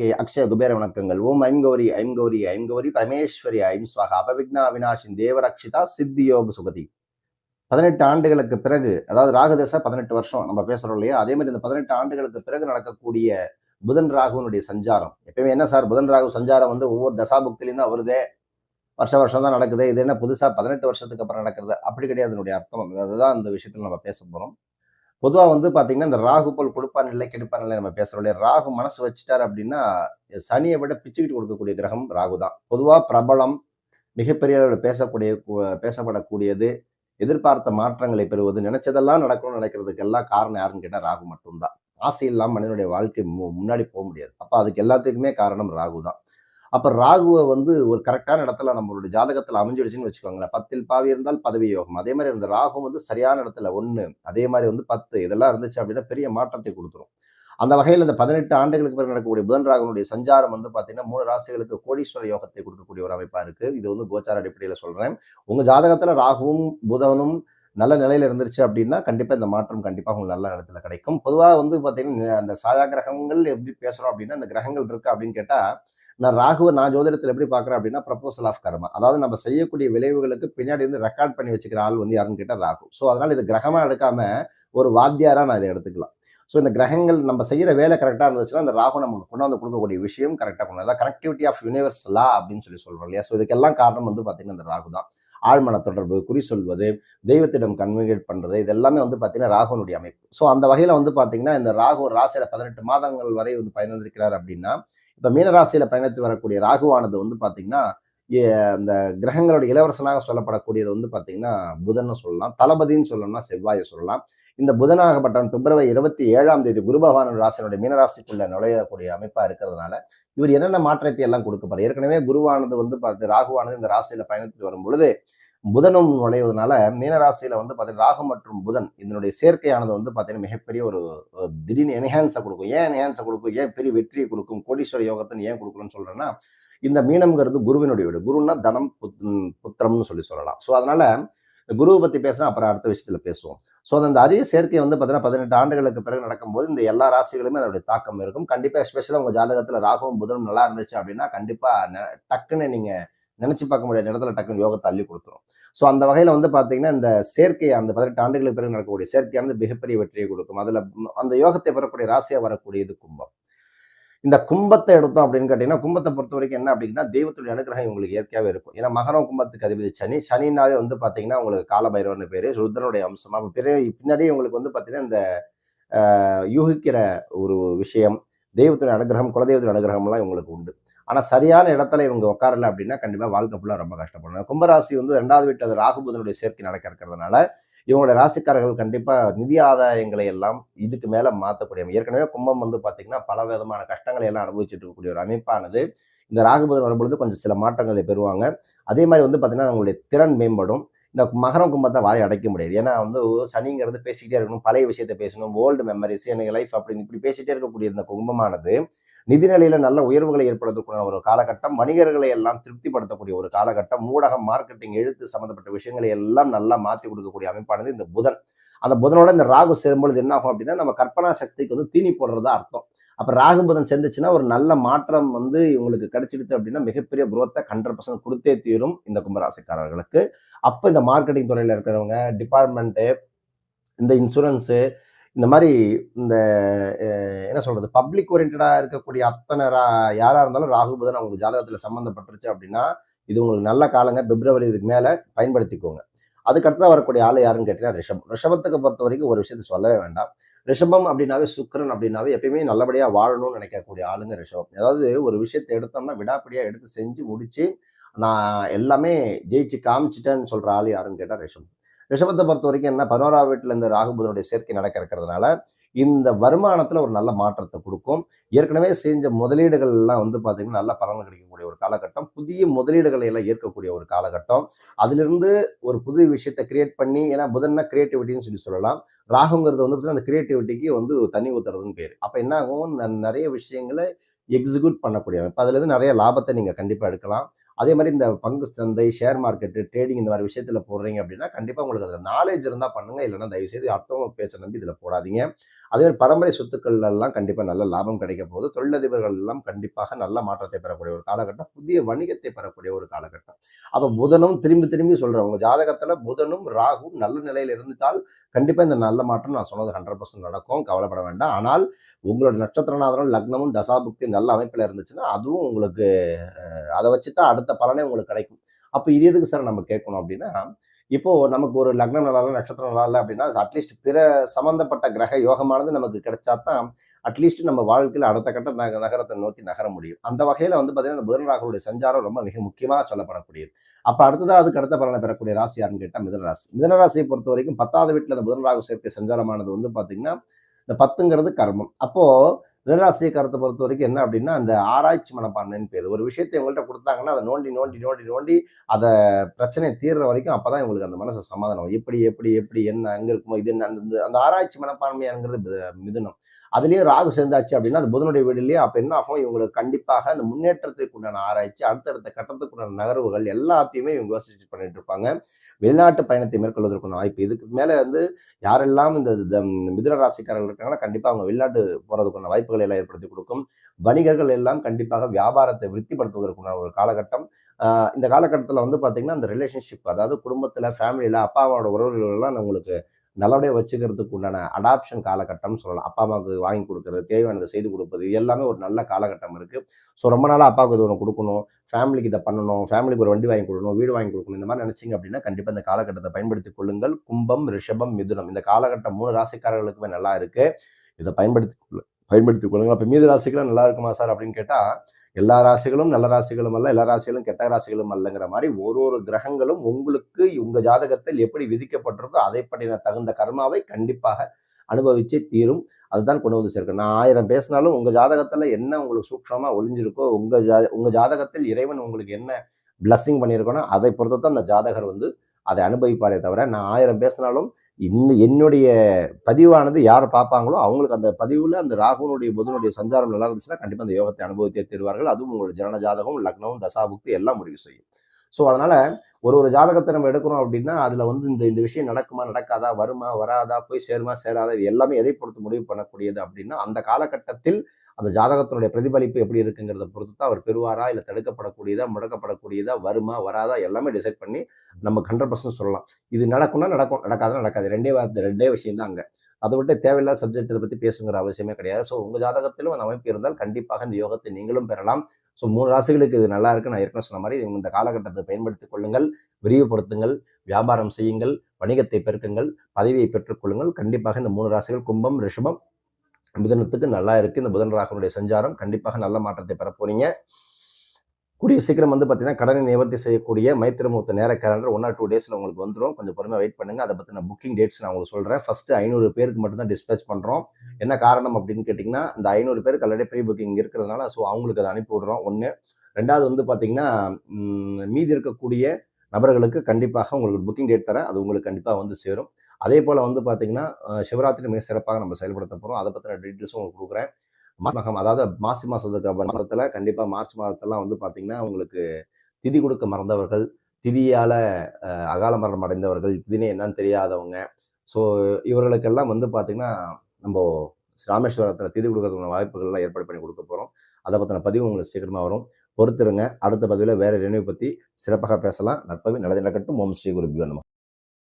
வாழ்க்கை அக்ஷய குபேர வணக்கங்கள். ஓம் ஐம் கௌரி ஐம் கௌரி ஐம் கௌரி பரமேஸ்வரி ஐம் ஸ்வாக அபவிக்னா அவினாஷின் தேவரக்ஷிதா சித்தி யோக சுகதி. பதினெட்டு ஆண்டுகளுக்கு பிறகு அதாவது ராகுதசை பதினெட்டு வருஷம் நம்ம பேசுறோம் இல்லையா? அதே மாதிரி இந்த பதினெட்டு ஆண்டுகளுக்கு பிறகு நடக்கக்கூடிய புதன் ராகுனுடைய சஞ்சாரம். எப்பயுமே என்ன சார்? புதன் ராகு சஞ்சாரம் வந்து ஒவ்வொரு தசாபுக்திலையும் தான் வருதே. வருஷ வருஷம் தான் நடக்குது. இது என்ன புதுசா பதினெட்டு வருஷத்துக்கு அப்புறம் நடக்கிறது? அப்படி கிடையாது. அதனுடைய அர்த்தம். அதுதான் அந்த விஷயத்துல நம்ம பேச போறோம். பொதுவா வந்து பாத்தீங்கன்னா இந்த ராகு போல் கொடுப்பான் இல்லை கெடுப்பான் இல்லை நம்ம பேசுறோம் இல்லையா? ராகு மனசு வச்சுட்டார் அப்படின்னா சனியை விட பிச்சுக்கிட்டு கொடுக்கக்கூடிய கிரகம் ராகு தான். பொதுவா பிரபலம் மிகப்பெரிய அளவில் பேசக்கூடிய பேசப்படக்கூடியது எதிர்பார்த்த மாற்றங்களை பெறுவது நினைச்சதெல்லாம் நடக்கணும்னு நினைக்கிறதுக்கு எல்லாம் காரணம் யாருன்னு கேட்டால் ராகு மட்டும்தான். ஆசை இல்லாமல் மனிதனுடைய வாழ்க்கை முன்னாடி போக முடியாது. அப்போ அதுக்கு எல்லாத்துக்குமே காரணம் ராகு தான். அப்போ ராகுவை வந்து ஒரு கரெக்டான இடத்துல நம்மளுடைய ஜாதகத்தில் அமைஞ்சிடுச்சுன்னு வச்சுக்கோங்களேன். பத்தில் பாவி இருந்தால் பதவி யோகம். அதே மாதிரி இந்த ராகு வந்து சரியான இடத்துல ஒன்று அதே மாதிரி வந்து பத்து இதெல்லாம் இருந்துச்சு அப்படின்னா பெரிய மாற்றத்தை கொடுத்துரும். அந்த வகையில் இந்த பதினெட்டு ஆண்டுகளுக்கு பிறகு நடக்கக்கூடிய புதன் ராகனுடைய சஞ்சாரம் வந்து பார்த்தீங்கன்னா மூணு ராசிகளுக்கு கோடீஸ்வர யோகத்தை கொடுக்கக்கூடிய ஒரு அமைப்பாக இருக்குது இது வந்து கோச்சார அடிப்படையில் சொல்கிறேன் உங்கள் ஜாதகத்தில் ராகுவும் புதனும் நல்ல நிலையில இருந்துருச்சு அப்படின்னா கண்டிப்பா இந்த மாற்றம் கண்டிப்பாக உங்களுக்கு நல்ல இடத்துல கிடைக்கும். பொதுவாக வந்து பார்த்தீங்கன்னா அந்த சாயா கிரகங்கள் எப்படி பேசுறோம் அப்படின்னா இந்த கிரகங்கள் இருக்கு அப்படின்னு கேட்டா நான் ராகுவை நான் ஜோதிடத்தில் எப்படி பார்க்குறேன் அப்படின்னா ப்ரப்போசல் ஆஃப் கர்மா அதாவது நம்ம செய்யக்கூடிய விளைவுகளுக்கு பின்னாடி வந்து ரெக்கார்ட் பண்ணி வச்சுக்கிற ஆள் வந்து யாருன்னு கேட்டால் ராகு. ஸோ அதனால இது கிரகமாக எடுக்காம ஒரு வாத்தியாரா நான் இதை எடுத்துக்கலாம். ஸோ இந்த கிரகங்கள் நம்ம செய்கிற வேலை கரெக்டாக இருந்துச்சுன்னா இந்த ராகு நமக்கு கொண்டாந்து கொடுக்கக்கூடிய விஷயம் கரெக்டாக கொண்டு அதாவது கனெக்டிவிட்டி ஆஃப் யூனிவர்ஸ் லா அப்படின்னு சொல்லி சொல்கிறோம் இல்லையா? ஸோ இதுக்கெல்லாம் காரணம் வந்து பார்த்தீங்கன்னா இந்த ராகு தான். ஆழ்மன தொடர்பு குறி சொல்வது தெய்வத்திடம் கன்வெகேட் பண்ணுறது இது எல்லாமே வந்து பார்த்தீங்கன்னா ராகுனுடைய அமைப்பு. ஸோ அந்த வகையில் வந்து பார்த்தீங்கன்னா இந்த ராகு ராசியில் பதினெட்டு மாதங்கள் வரை வந்து பயணிருக்கிறார் அப்படின்னா இப்போ மீனராசியில் பயணித்து வரக்கூடிய ராகுவானது வந்து பார்த்தீங்கன்னா அந்த கிரகங்களுடைய இளவரசனாக சொல்லப்படக்கூடியது வந்து பார்த்தீங்கன்னா புதன் சொல்லலாம். தளபதின்னு சொல்லணும்னா செவ்வாயை சொல்லலாம். இந்த புதனாகப்பட்டவன் பிப்ரவரி இருபத்தி ஏழாம் தேதி குரு பகவான் ராசினுடைய மீனராசிக்குள்ள நுழையக்கூடிய அமைப்பாக இருக்கிறதுனால இவர் என்னென்ன மாற்றத்தை எல்லாம் கொடுக்க ஏற்கனவே குருவானது வந்து பார்த்து ராகுவானது இந்த ராசியில பயணித்து வரும் பொழுது புதனும் நுழைவதனால மீனராசியில வந்து பார்த்தீங்கன்னா ராகு மற்றும் புதன் இதனுடைய சேர்க்கையானது வந்து பார்த்தீங்கன்னா மிகப்பெரிய ஒரு திடீர்னு என்ஹான்ஸை கொடுக்கும். ஏன் என்ஹான்ஸை கொடுக்கும்? ஏன் பெரிய வெற்றியை கொடுக்கும்? கோடீஸ்வர யோகத்தின் ஏன் கொடுக்கணும்னு சொல்றேன்னா இந்த மீனம்ங்கிறது குருவினுடைய வீடு. குருன்னா தனம் புத் புத்திரம்னு சொல்லி சொல்லலாம். ஸோ அதனால குருவை பத்தி பேசினா அப்புறம் அடுத்த விஷயத்துல பேசுவோம். ஸோ அந்த அரிய சேர்க்கை வந்து பார்த்தீங்கன்னா பதினெட்டு ஆண்டுகளுக்கு பிறகு நடக்கும்போது இந்த எல்லா ராசிகளுமே அதனுடைய தாக்கம் இருக்கும். கண்டிப்பா எஸ்பெஷலாக உங்க ஜாதகத்துல ராகவும் புதனும் நல்லா இருந்துச்சு அப்படின்னா கண்டிப்பா டக்குன்னு நீங்க நினைச்சு பார்க்க முடியாத இடத்துல டக்குன்னு யோகத்தை தள்ளி கொடுத்துரும். ஸோ அந்த வகையில் வந்து பார்த்தீங்கன்னா இந்த சேர்க்கை அந்த பதினெட்டு ஆண்டுகளுக்கு பிறகு நடக்கக்கூடிய சேர்க்கையானது மிகப்பெரிய வெற்றியை கொடுக்கும். அதில் அந்த யோகத்தை பெறக்கூடிய ராசியாக வரக்கூடியது கும்பம். இந்த கும்பத்தை எடுத்தோம் அப்படின்னு கேட்டிங்கன்னா கும்பத்தை பொறுத்த வரைக்கும் என்ன அப்படின்னா தெய்வத்துடைய அனுகிரகம் உங்களுக்கு இயற்கையாகவே இருக்கும். ஏன்னா மகரம் கும்பத்துக்கு அதிபதி சனி. சனினாவே வந்து பார்த்தீங்கன்னா உங்களுக்கு காலபைரவர்னு பேர் ருத்ரனுடைய அம்சம். அப்போ பிறகு பின்னாடியே உங்களுக்கு வந்து பார்த்தீங்கன்னா இந்த யூகிக்கிற ஒரு விஷயம் தெய்வத்துடைய அனுகிரகம் குலதெய்வத்துடைய அனுகிரகம்லாம் உங்களுக்கு உண்டு. ஆனால் சரியான இடத்துல இவங்க உட்காரல அப்படின்னா கண்டிப்பாக வாழ்க்கை ஃபுல்லாக ரொம்ப கஷ்டப்படணும் கும்பராசி வந்து ரெண்டாவது வீட்டில் ராகுபுதனுடைய சேர்க்கை நடக்க இருக்கிறதுனால இவங்களுடைய ராசிக்காரர்கள் கண்டிப்பாக நிதி ஆதாயங்களை எல்லாம் இதுக்கு மேலே மாற்றக்கூடிய ஏற்கனவே கும்பம் வந்து பார்த்தீங்கன்னா பல விதமான கஷ்டங்களை எல்லாம் அனுபவிச்சுட்டு இருக்கக்கூடிய ஒரு அமைப்பானது. இந்த ராகுபுதன் வரும்பொழுது கொஞ்சம் சில மாற்றங்களை பெறுவாங்க. அதே மாதிரி வந்து பார்த்தீங்கன்னா அவங்களுடைய திறன் மேம்படும். இந்த மகரம் கும்பத்தை வாயை அடைக்க முடியாது. ஏன்னா வந்து சனிங்கிறது பேசிக்கிட்டே இருக்கணும் பழைய விஷயத்த பேசணும் ஓல்டு மெமரிஸ் எனக்கு லைஃப் அப்படின்னு இப்படி பேசிகிட்டே இருக்கக்கூடிய இந்த கும்பமானது நிதிநிலையில நல்ல உயர்வுகளை ஏற்படுத்தக்கூடிய ஒரு காலகட்டம் வணிகர்களை எல்லாம் திருப்திப்படுத்தக்கூடிய ஒரு காலகட்டம் ஊடகம் மார்க்கெட்டிங் எழுத்து சம்மந்தப்பட்ட விஷயங்களை எல்லாம் நல்லா மாற்றி கொடுக்கக்கூடிய அமைப்பானது இந்த புதன். அந்த புதனோட இந்த ராகு சேரும்பொழுது என்ன ஆகும் அப்படின்னா நம்ம கற்பனா சக்திக்கு வந்து தீனி போடுறதா அர்த்தம். அப்போ ராகு புதன் சேர்ந்துச்சுன்னா ஒரு நல்ல மாற்றம் வந்து இவங்களுக்கு கிடைச்சிடுது அப்படின்னா மிகப்பெரிய குரோத்தை ஹண்ட்ரட் பர்சன்ட் கொடுத்தே தீரும் இந்த கும்பராசிக்காரர்களுக்கு. அப்போ இந்த மார்க்கெட்டிங் துறையில் இருக்கிறவங்க டிபார்ட்மெண்ட்டு இந்த இன்சூரன்ஸு இந்த மாதிரி இந்த என்ன சொல்கிறது பப்ளிக் ஓரியன்டாக இருக்கக்கூடிய அத்தனை யாராக இருந்தாலும் ராகு புதன் அவங்களுக்கு ஜாதகத்தில் சம்மந்தப்பட்டுருச்சு அப்படின்னா இது உங்களுக்கு நல்ல காலங்க. பிப்ரவரி இதுக்கு மேலே பயன்படுத்திக்கோங்க. அதுக்கடுத்து வரக்கூடிய ஆள் யாருன்னு கேட்டீங்கன்னா ரிஷபம். ரிஷபத்துக்கு பொறுத்த வரைக்கும் ஒரு விஷயத்த சொல்லவே வேண்டாம். ரிஷபம் அப்படின்னாவே சுக்கரன் அப்படின்னாவே எப்பயுமே நல்லபடியாக வாழணும்னு நினைக்கக்கூடிய ஆளுங்க ரிஷபம். அதாவது ஒரு விஷயத்தை எடுத்தோம்னா விடாப்படியாக எடுத்து செஞ்சு முடித்து நான் எல்லாமே ஜெயிச்சு காமிச்சிட்டேன்னு சொல்கிற ஆள் யாருன்னு கேட்டால் ரிஷபம். ரிஷபத்தை பொறுத்த வரைக்கும் என்ன பதினோராம் வீட்டில் இந்த ராகுபுதனுடைய சேர்க்கை நடக்க இருக்கிறதுனால இந்த வருமானத்தில் ஒரு நல்ல மாற்றத்தை கொடுக்கும். ஏற்கனவே செஞ்ச முதலீடுகள் எல்லாம் வந்து பார்த்தீங்கன்னா நல்ல பலன் கிடைக்கக்கூடிய ஒரு காலகட்டம். புதிய முதலீடுகளை எல்லாம் ஏற்கக்கூடிய ஒரு காலகட்டம். அதிலிருந்து ஒரு புது விஷயத்தை கிரியேட் பண்ணி ஏன்னா புதன்னா கிரியேட்டிவிட்டின்னு சொல்லி சொல்லலாம். ராகுங்கிறது வந்து அந்த கிரியேட்டிவிட்டிக்கு வந்து தண்ணி ஊத்துறதுன்னு பேர். அப்போ என்ன ஆகும்? நிறைய விஷயங்களை எக்ஸிக்யூட் பண்ணக்கூடிய இப்போ அதுலேருந்து நிறைய லாபத்தை நீங்கள் கண்டிப்பாக எடுக்கலாம். அதே மாதிரி இந்த பங்கு சந்தை ஷேர் மார்க்கெட்டு ட்ரேடிங் இந்த மாதிரி விஷயத்தில் போடுறீங்க அப்படின்னா கண்டிப்பாக உங்களுக்கு அதில் நாலேஜ் இருந்தால் பண்ணுங்கள் இல்லைன்னா தயவு செய்து அடுத்தவங்க பேச்சை நம்பி இதில் போடாதீங்க. அதே மாதிரி பரம்பரை சொத்துக்கள் எல்லாம் கண்டிப்பாக நல்ல லாபம் கிடைக்க போது தொழிலதிபர்கள் எல்லாம் கண்டிப்பாக நல்ல மாற்றத்தை பெறக்கூடிய ஒரு காலகட்டம் புதிய வணிகத்தை பெறக்கூடிய ஒரு காலகட்டம். அப்போ புதனும் திரும்பி திரும்பி சொல்கிறேன் உங்கள் ஜாதகத்தில் புதனும் ராகும் நல்ல நிலையில் இருந்துட்டால் கண்டிப்பாக இந்த நல்ல மாற்றம் நான் சொன்னது ஹண்ட்ரட் பர்சன்ட் நடக்கும் கவலைப்பட வேண்டாம். ஆனால் உங்களோட நட்சத்திரநாதனம் லக்னமும் தசாபுக்தி நல்ல அமைப்பில் இருந்துச்சுன்னா அதுவும் உங்களுக்கு அதை வச்சு தான் அடுத்த பலனே உங்களுக்கு கிடைக்கும். அப்போ இது எதுக்கு சார் நம்ம கேட்கணும் அப்படின்னா இப்போ நமக்கு ஒரு லக்னம் நல்லா இல்லை நட்சத்திரம் நல்லா இல்லை அப்படின்னா அட்லீஸ்ட் பிற சம்பந்தப்பட்ட கிரக யோகமானது நமக்கு கிடைச்சா தான் அட்லீஸ்ட் நம்ம வாழ்க்கையில் அடுத்த கட்ட நக நகரத்தை நோக்கி நகர முடியும். அந்த வகையில் வந்து பார்த்தீங்கன்னா இந்த புதன் ராகுடைய சஞ்சாரம் ரொம்ப மிக முக்கியமாக சொல்லப்படக்கூடியது. அப்போ அடுத்ததாக அதுக்கு அடுத்த பலனை பெறக்கூடிய ராசி யாருன்னு கேட்டால் மிதனராசி மிதனராசியை பொறுத்த வரைக்கும் பத்தாவது வீட்டில் அந்த புதன் ராகு சேர்க்கை சஞ்சாரமானது வந்து பார்த்தீங்கன்னா இந்த பத்துங்கிறது கர்மம். அப்போது மிதனராசியை கருத்தை பொறுத்த வரைக்கும் என்ன அப்படின்னா அந்த ஆராய்ச்சி மனப்பான்மைன்னு பேர். ஒரு விஷயத்தை இவங்கள்ட்ட கொடுத்தாங்கன்னா அதை நோண்டி நோண்டி நோண்டி நோண்டி அதை பிரச்சனை தீர்ற வரைக்கும் அப்போ தான் இவங்களுக்கு அந்த மனசு சமாதானம் எப்படி எப்படி எப்படி என்ன எங்கே இருக்குமோ இது என்ன அந்த அந்த ஆராய்ச்சி மனப்பான்மையாங்கிறது மிதுனம். அதுலேயே ராகு சேர்ந்தாச்சு அப்படின்னா அது புதனுடைய வீடுலேயே அப்போ என்ன ஆகும்? இவங்களுக்கு கண்டிப்பாக அந்த முன்னேற்றத்துக்கு உண்டான ஆராய்ச்சி அடுத்தடுத்த கட்டத்துக்கு உண்டான நகர்வுகள் எல்லாத்தையுமே இவங்க யோசிச்சு பண்ணிட்டு இருப்பாங்க. வெளிநாட்டு பயணத்தை மேற்கொள்வதற்கான வாய்ப்பு. இதுக்கு மேலே வந்து யாரெல்லாம் இந்த மிதுன ராசிக்காரர்கள் இருக்காங்கன்னா கண்டிப்பாக அவங்க வெளிநாட்டு போறதுக்கான வாய்ப்புகளை எல்லாம் ஏற்படுத்தி கொடுக்கும். வணிகர்கள் எல்லாம் கண்டிப்பாக வியாபாரத்தை விருத்திப்படுத்துவதற்குண்டான ஒரு காலகட்டம். இந்த காலகட்டத்தில் வந்து பார்த்தீங்கன்னா அந்த ரிலேஷன்ஷிப் அதாவது குடும்பத்தில் ஃபேமிலியில் அப்பா அம்மாவோட உறவுகளெல்லாம் உங்களுக்கு நல்லபடியாக வச்சுக்கிறதுக்கு உண்டான அடாப்ஷன் காலகட்டம் சொல்லலாம். அப்பா அம்மாவுக்கு வாங்கி கொடுக்குறது தேவையானதை செய்து கொடுப்பது இது எல்லாமே ஒரு நல்ல காலகட்டம் இருக்குது ஸோ ரொம்ப நாளாக அப்பாவுக்கு இது ஒன்று கொடுக்கணும் ஃபேமிலிக்கு இதை பண்ணணும் ஃபேமிலிக்கு ஒரு வண்டி வாங்கி கொடுக்கணும் வீடு வாங்கி கொடுக்கணும் இந்த மாதிரி நினச்சிங்க அப்படின்னா கண்டிப்பாக இந்த காலகட்டத்தை பயன்படுத்திக் கொள்ளுங்கள். கும்பம் ரிஷபம் மிதுனம். இந்த காலகட்டம் மூணு ராசிக்காரர்களுக்குமே நல்லா இருக்குது இதை பயன்படுத்தி பயன்படுத்திக் கொள்ளுங்கள். அப்போ மீது ராசிகளும் நல்லா இருக்குமா சார் அப்படின்னு கேட்டால் எல்லா ராசிகளும் நல்ல ராசிகளும் அல்ல எல்லா ராசிகளும் கெட்ட ராசிகளும் அல்லங்கிற மாதிரி ஒரு ஒரு கிரகங்களும் உங்களுக்கு உங்கள் ஜாதகத்தில் எப்படி விதிக்கப்பட்டிருக்கோ அதை பற்றின தகுந்த கர்மாவை கண்டிப்பாக அனுபவிச்சே தீரும். அதுதான் கொண்டு வந்து சேர்க்கணும். நான் ஆயிரம் பேசினாலும் உங்கள் ஜாதகத்தில் என்ன உங்களுக்கு சூக்ஷமா ஒளிஞ்சிருக்கோ உங்கள் ஜா உங்கள் ஜாதகத்தில் இறைவன் உங்களுக்கு என்ன பிளஸ்ஸிங் பண்ணியிருக்கோனோ அதை பொறுத்து தான் அந்த ஜாதகர் வந்து அதை அனுபவிப்பாரே தவிர நான் ஆயிரம் பேசினாலும் இந்த என்னுடைய பதிவானது யார் பார்ப்பாங்களோ அவங்களுக்கு அந்த பதிவில் அந்த ராகுனுடைய புதனுடைய சஞ்சாரம் நல்லா இருந்துச்சுன்னா கண்டிப்பாக அந்த யோகத்தை அனுபவித்தே தருவார்கள். அதுவும் உங்களுடைய ஜனன ஜாதகம் லக்னம் தசாபுக்தி எல்லாம் முடிவு செய்யும். ஸோ அதனால் ஒரு ஒரு ஜாதகத்தை நம்ம எடுக்கிறோம் அப்படின்னா அதுல வந்து இந்த இந்த விஷயம் நடக்குமா நடக்காதா வருமா வராதா போய் சேருமா சேராதா இது எல்லாமே எதை பொறுத்து முடிவு பண்ணக்கூடியது அப்படின்னா அந்த காலகட்டத்தில் அந்த ஜாதகத்தினுடைய பிரதிபலிப்பு எப்படி இருக்குங்கிறத பொறுத்து தான் அவர் பெறுவாரா இல்லை தடுக்கப்படக்கூடியதா முடக்கப்படக்கூடியதா வருமா வராதா எல்லாமே டிசைட் பண்ணி நம்ம ஹண்ட்ரட் பர்சன்ட் சொல்லலாம். இது நடக்கும்னா நடக்கும் நடக்காதுன்னா நடக்காது. ரெண்டே ரெண்டே விஷயம் தான் அங்கே. அதை விட்டு தேவையில்லாத சப்ஜெக்ட் இதை பற்றி பேசுங்கிற அவசியமே கிடையாது. ஸோ உங்கள் ஜாதகத்திலும் அந்த அமைப்பு இருந்தால் கண்டிப்பாக இந்த யோகத்தை நீங்களும் பெறலாம். ஸோ மூணு ராசிகளுக்கு இது நல்லா இருக்கு. நான் ஏற்கனவே சொன்ன மாதிரி இந்த காலகட்டத்தை பயன்படுத்திக் கொள்ளுங்கள் விரிவுபடுத்துங்கள் வியாபாரம் செய்யுங்கள் வணிகத்தை பெருக்குங்கள் பதவியை பெற்றுக்கொள்ளுங்கள் கண்டிப்பாக இந்த மூணு ராசிகள் கும்பம் ரிஷபம் மிதனத்துக்கு நல்லா இருக்கு. இந்த புதன் ராகனுடைய சஞ்சாரம் கண்டிப்பாக நல்ல மாற்றத்தை பெற போறீங்க. கூடிய சீக்கிரம் வந்து பார்த்தீங்கன்னா கடனை நிவர்த்தி செய்யக்கூடிய மைத்திரமுத்த நேர கேலண்டர் ஒன் ஆர் டூ டேஸில் உங்களுக்கு வந்துடும் கொஞ்சம் பொறுமையாக வெயிட் பண்ணுங்க. அதை பற்றின புக்கிங் டேட்ஸ் நான் உங்களுக்கு சொல்கிறேன் ஃபர்ஸ்ட் ஐநூறு பேருக்கு மட்டும் தான் டிஸ்பேச் பண்ணுறோம் என்ன காரணம் அப்படின்னு கேட்டிங்கன்னா இந்த ஐநூறு பேருக்கு ஆல்ரெடி ப்ரீ புக்கிங் இருக்கிறதுனால ஸோ அவங்களுக்கு அதை அனுப்பி விடுறோம். ஒன்று ரெண்டாவது வந்து பார்த்தீங்கன்னா மீதி இருக்கக்கூடிய நபர்களுக்கு கண்டிப்பாக உங்களுக்கு புக்கிங் டேட் தரேன். அது உங்களுக்கு கண்டிப்பாக வந்து சேரும். அதே போல் வந்து பார்த்தீங்கன்னா சிவராத்திரி மிக சிறப்பாக நம்ம செயல்படுத்த போகிறோம் அதை பற்றின டீட்டெயில்ஸும் உங்களுக்கு கொடுக்குறேன். மாசம் அதாவது மாசி மாதத்துக்கு மாதத்தில் கண்டிப்பாக மார்ச் மாதத்தெல்லாம் வந்து பார்த்திங்கன்னா உங்களுக்கு திதி கொடுக்க மறந்தவர்கள் திதியால் அகால மரணம் அடைந்தவர்கள் திதினே என்னன்னு தெரியாதவங்க. ஸோ இவர்களுக்கெல்லாம் வந்து பார்த்தீங்கன்னா நம்ம ராமேஸ்வரத்தில் திதி கொடுக்கறதுக்கான வாய்ப்புகள்லாம் ஏற்பாடு பண்ணி கொடுக்க போகிறோம் அதை பற்றின பதிவு உங்களுக்கு சீக்கிரமாக வரும். பொறுத்துருங்க. அடுத்த பதிவில் வேறு ரெனியூ பற்றி சிறப்பாக பேசலாம். நற்பவி நல்லது நடக்கட்டும். ஓம் ஸ்ரீ குருபியோ நம்ம